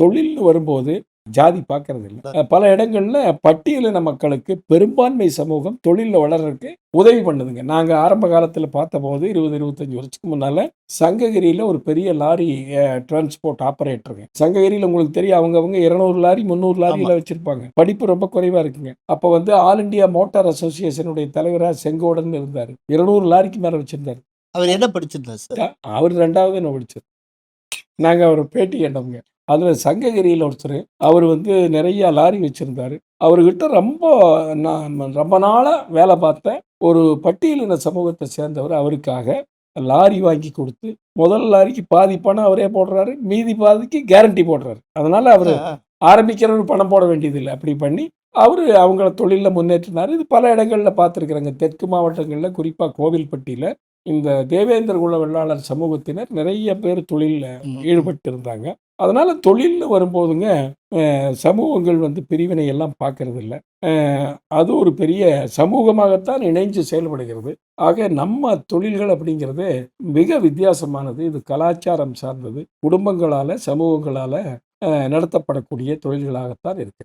தொழில்னு வரும்போது ஜாதி பார்க்கறது இல்லை பல இடங்கள்ல பட்டியலின மக்களுக்கு பெரும்பான்மை சமூகம் தொழிலில் வளர்றதுக்கு உதவி பண்ணுதுங்க. நாங்கள் ஆரம்ப காலத்தில் பார்த்தபோது இருபது இருபத்தஞ்சி வருஷத்துக்கு முன்னால் சங்ககிரியில் ஒரு பெரிய லாரி டிரான்ஸ்போர்ட் ஆப்ரேட்டருங்க சங்ககிரியில் உங்களுக்கு தெரியும் அவங்கவங்க இருநூறு லாரி முந்நூறு லாரியில் வச்சுருப்பாங்க. படிப்பு ரொம்ப குறைவாக இருக்குங்க. அப்போ வந்து ஆல் இண்டியா மோட்டார் அசோசியேஷனுடைய தலைவராக செங்கோடன் இருந்தார். இருநூறு லாரிக்கு மேலே வச்சுருந்தார். அவர் என்ன படிச்சிருந்தார் சார்? அவர் ரெண்டாவது என்ன படிச்சார்? நாங்கள் அவர் பேட்டி கேட்டோங்க அதில் சங்ககிரியில் ஒருத்தர் அவர் வந்து நிறைய லாரி வச்சுருந்தார். அவர்கிட்ட ரொம்ப நான் ரொம்ப நாளாக வேலை பார்த்த ஒரு பட்டியலின சமூகத்தை சேர்ந்தவர் அவருக்காக லாரி வாங்கி கொடுத்து முதல் லாரிக்கு பாதி பணம் அவரே போடுறாரு மீதி பாதிக்கு கேரண்டி போடுறாரு. அதனால அவர் ஆரம்பிக்கிறவர் பணம் போட வேண்டியதில்லை அப்படி பண்ணி அவர் அவங்கள தொழிலில் முன்னேற்றினார். இது பல இடங்களில் பார்த்துருக்குறாங்க. தெற்கு மாவட்டங்களில் குறிப்பாக கோவில்பட்டியில் இந்த தேவேந்திர குல வெள்ளாளர் சமூகத்தினர் நிறைய பேர் தொழிலில். ஈடுபட்டு இருந்தாங்க அதனால் தொழில்னு வரும்போதுங்க சமூகங்கள் வந்து பிரிவினை எல்லாம் பார்க்கறது இல்லை அது ஒரு பெரிய சமூகமாகத்தான் இணைஞ்சு செயல்படுகிறது. ஆக நம்ம தொழில்கள் அப்படிங்கிறது மிக வித்தியாசமானது. இது கலாச்சாரம் சார்ந்தது. குடும்பங்களால் சமூகங்களால் நடத்தப்படக்கூடிய தொழில்களாகத்தான் இருக்குது